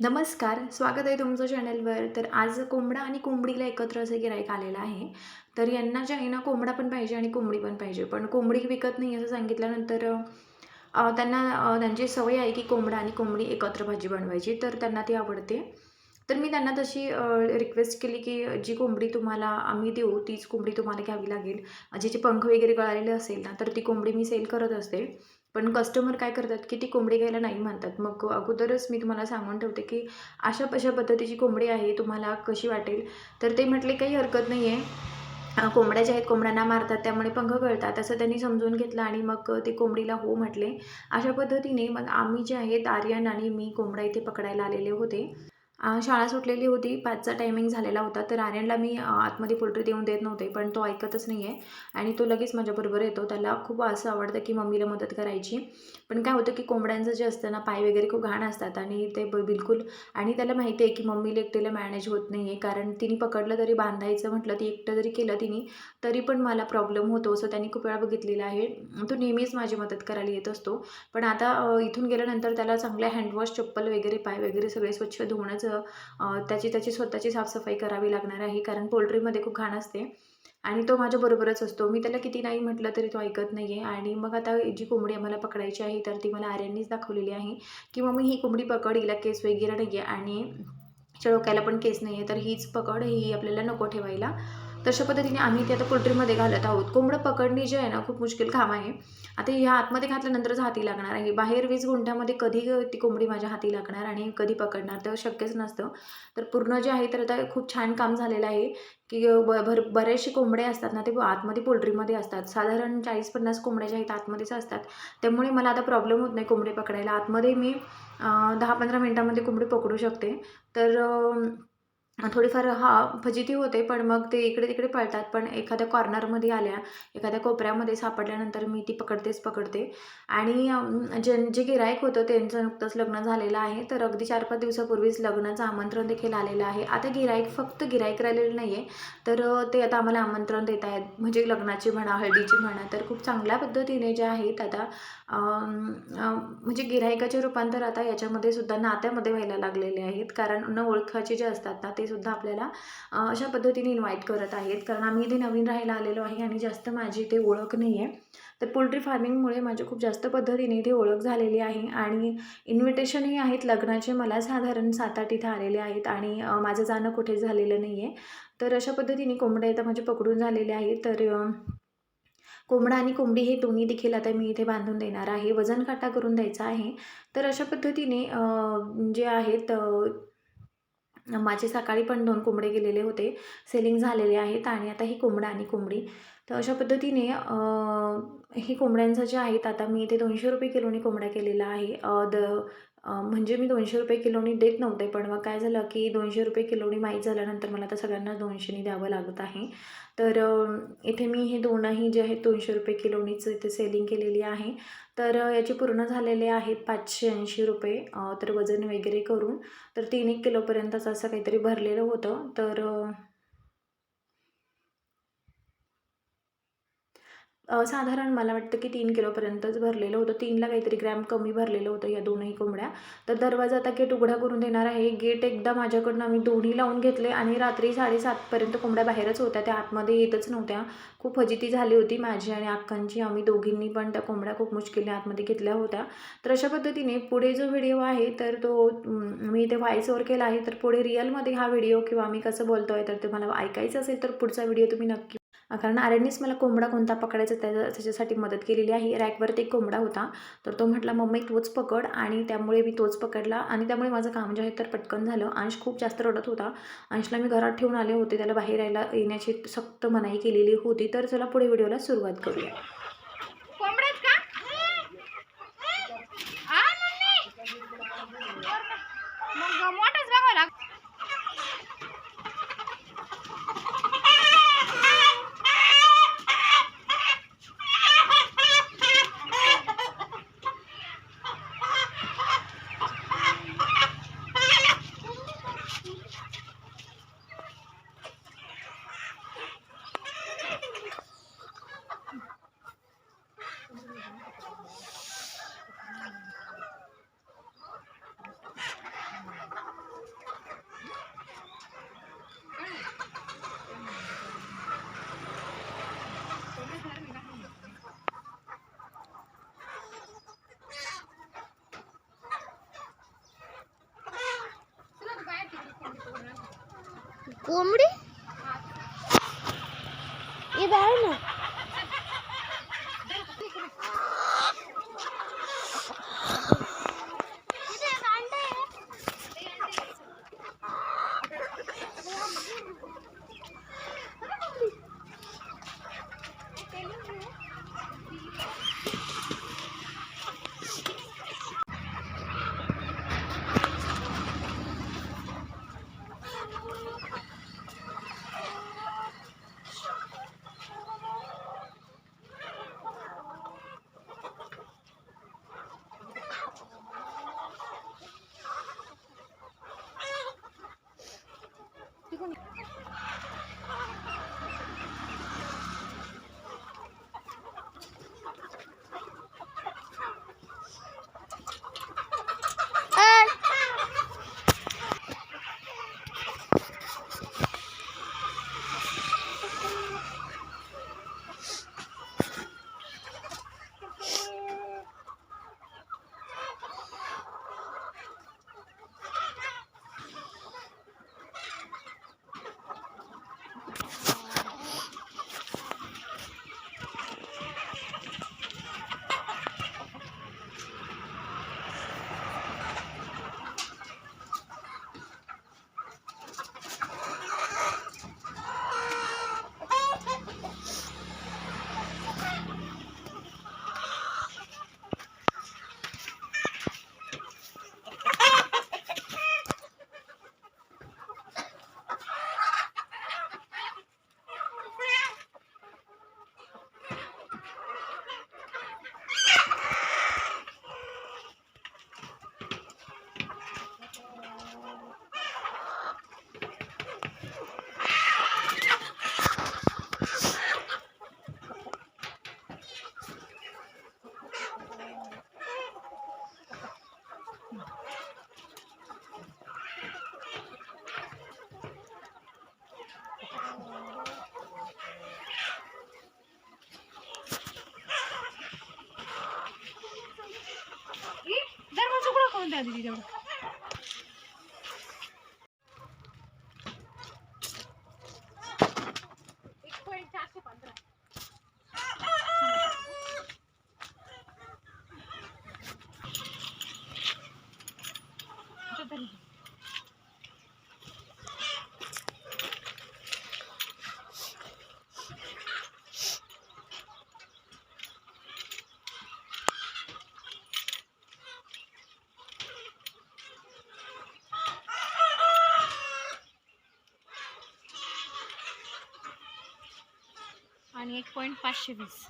नमस्कार स्वागत आहे तुमचं चॅनलवर तर आज कोंबडा आणि कोंबडीला एकत्र असं गिरायक आलेलं आहे. तर यांना जे आहे ना कोंबडा पण पाहिजे आणि कोंबडी पण पाहिजे. पण कोंबडी विकत नाही असं सांगितल्यानंतर त्यांना त्यांची सवय आहे की कोंबडा आणि कोंबडी एकत्र भाजी बनवायची. तर त्यांना ती आवडते. तर मी त्यांना तशी रिक्वेस्ट केली की जी कोंबडी तुम्हाला आम्ही देऊ तीच कोंबडी तुम्हाला घ्यावी लागेल. जिचे पंख वगैरे गळालेले असेल ना तर ती कोंबडी मी सेल करत असते. पण कस्टमर काय करतात की ती कोंबडी घ्यायला नाही म्हणतात. मग अगोदरच मी तुम्हाला सांगून ठेवते की अशा कशा पद्धतीची कोंबडी आहे तुम्हाला कशी वाटेल? तर ते म्हटले काही हरकत नाही आहे कोंबड्या ज्या आहेत कोंबड्यांना मारतात त्यामुळे पंख गळतात असं त्यांनी समजून घेतलं आणि मग ते कोंबडीला हो म्हटले. अशा पद्धतीने मग आम्ही जे आहेत आर्यन आणि मी कोंबडा इथे पकडायला आलेले होते. शाळा सुटलेली होती. पाचचा टायमिंग झालेला होता. तर आर्यनला मी आतमध्ये पोल्ट्री देऊन देत नव्हते पण तो ऐकतच नाही आहे आणि तो लगेच माझ्याबरोबर येतो. त्याला खूप असं आवडतं की मम्मीला मदत करायची. पण काय होतं की कोंबड्यांचं जे असतं ना पाय वगैरे खूप घाण असतात आणि ते बिलकुल आणि त्याला माहिती आहे की मम्मीला एकटीला मॅनेज होत नाही आहे कारण तिने पकडलं तरी बांधायचं म्हटलं ती एकटं जरी केलं तिने तरी पण मला प्रॉब्लेम होतो असं त्यांनी खूप वेळा बघितलेलं आहे. तो नेहमीच माझी मदत करायला येत असतो. पण आता इथून गेल्यानंतर त्याला चांगल्या हँडवॉश चप्पल वगैरे पाय वगैरे सगळे स्वच्छ धुवणंच अ, त्याची त्याची स्वतःची साफसफाई करावी लागणार आहे कारण पोल्ट्रीमध्ये खूप घाण असते. आणि तो माझ्याबरोबरच असतो. मी त्याला किती नाही म्हटलं तरी तो ऐकत नाही आहे आणि मग आता जी कोंबडी आम्हाला पकडायची आहे तर ती मला आर्यांनीच दाखवलेली आहे. की मग मी ही कोंबडी पकड केस वगैरे नाही आहे आणि हिच्या डोक्याला पण केस नाही आहे तर हीच पकड ही आपल्याला नको ठेवायला. तशा पद्धतीने आम्ही ते आता पोल्ट्रीमध्ये घालत आहोत. कोंबडं पकडणे जे आहे ना खूप मुश्किल काम आहे. आता ह्या आतमध्ये घातल्यानंतरच हाती लागणार आहे. बाहेर वीज गुंठ्यामध्ये कधी ती कोंबडी माझ्या हाती लागणार आणि कधी पकडणार तर शक्यच नसतं. तर पूर्ण जे आहे तर आता खूप छान काम झालेलं आहे की भर बरेचसे कोंबडे असतात ना ते आतमध्ये पोल्ट्रीमध्ये असतात. साधारण चाळीस पन्नास कोंबड्या ज्या आहेत आतमध्येच असतात. त्यामुळे मला आता प्रॉब्लेम होत नाही कोंबडे पकडायला. आतमध्ये मी दहा पंधरा मिनटामध्ये कोंबडी पकडू शकते. तर थोडीफार हा फजिती होते पण मग ते इकडे तिकडे पळतात. पण एखाद्या कॉर्नरमध्ये आल्या एखाद्या कोपऱ्यामध्ये सापडल्यानंतर मी ती पकडतेच पकडते. आणि अं, जे जे गिरायक होतं त्यांचं नुकतंच लग्न झालेलं आहे. तर अगदी चार पाच दिवसापूर्वीच लग्नाचं आमंत्रण देखील आलेलं आहे. आता गिरायक फक्त गिरायक राहिलेलं नाही आहे तर ते आता आम्हाला आमंत्रण देत आहेत. म्हणजे लग्नाची म्हणा हळदीची म्हणा तर खूप चांगल्या पद्धतीने जे आहेत आता म्हणजे गिरायकाचे रूपांतर आता याच्यामध्ये सुद्धा नात्यामध्ये व्हायला लागलेले आहेत. कारण न ओळखाचे जे असतात ना ते सुद्धा आपल्याला अशा पद्धतीने इन्व्हाइट करत आहेत. कारण आम्ही इथे नवीन राहायला आलेलो आहे आणि जास्त माझी इथे ओळख नाही आहे तर पोल्ट्री फार्मिंगमुळे माझी खूप जास्त पद्धतीने इथे ओळख झालेली आहे आणि इन्व्हिटेशनही आहेत लग्नाचे. मला साधारण सात आठ इथे आलेले आहेत आणि माझं जाणं कुठेच झालेलं नाही आहे तर अशा पद्धतीने कोंबड्या इथं माझे पकडून झालेले आहेत. तर कोंबडा आणि कोंबडी हे दोन्ही देखील आता मी इथे बांधून देणार आहे. वजन काटा करून द्यायचा आहे. तर अशा पद्धतीने जे आहेत माझे सकाळी पण दोन कोंबडे गेलेले होते. सेलिंग झालेले आहेत आणि आता ही कोंबडा आणि कोंबडी. तर अशा पद्धतीने हे कोंबड्यांचं जे आहेत आता मी इथे दोनशे रुपये किलोनी कोंबड्या केलेला आहे. द म्हणजे मी दोनशे रुपये किलोनी देत नव्हते पण मग काय झालं की दोनशे रुपये किलोनी माहीत झाल्यानंतर मला आता सगळ्यांना दोनशेनी द्यावं लागत आहे. तर इथे मी हे दोनही जे आहेत दोनशे रुपये किलोनीच इथे सेलिंग केलेली आहे. तर याचे पूर्ण झालेले आहेत पाचशे ऐंशी रुपये तर वजन वगैरे करून तर तीन एक किलोपर्यंतच असं काहीतरी भरलेलं होतं. तर साधारण मला वाटतं की तीन किलोपर्यंतच भरलेलं होतं. तीनला काहीतरी ग्रॅम कमी भरलेलं होतं या दोनही कोंबड्या. तर दरवाजा आता गेट उघडा करून देणार आहे. गेट एकदा माझ्याकडनं आम्ही दोन्ही लावून घेतले आणि रात्री साडेसातपर्यंत कोंबड्या बाहेरच होत्या. त्या आतमध्ये येतच नव्हत्या. खूप फजिती झाली होती माझी आणि अक्कांची. आम्ही दोघींनी पण त्या कोंबड्या खूप मुश्किलने आतमध्ये घेतल्या होत्या. तर अशा पद्धतीने पुढे जो व्हिडिओ आहे तर तो मी इथे व्हॉइसवर केला आहे. तर पुढे रिअलमध्ये हा व्हिडिओ किंवा आम्ही कसं बोलतो आहे तर तुम्हाला ऐकायचं असेल तर पुढचा व्हिडिओ तुम्ही नक्की कारण आर्यननीच मला कोंबडा कोणता पकडायचा त्याचा त्याच्यासाठी मदत केलेली आहे. रॅकवरती एक कोंबडा होता. तर तो म्हटला मम्मी तोच पकड. आणि त्यामुळे मी तोच पकडला. आणि त्यामुळे माझं काम जे आहे तर पटकन झालं. अंश खूप जास्त रडत होता. अंशला मी घरात ठेवून आले होते. त्याला बाहेर यायला येण्याची सक्त मनाई केलेली होती. तर चला पुढे व्हिडिओला सुरुवात करूया. कोंबडी इथं आहे ना दरवाजा उघडा करून पॉईंट पाचशे वीस.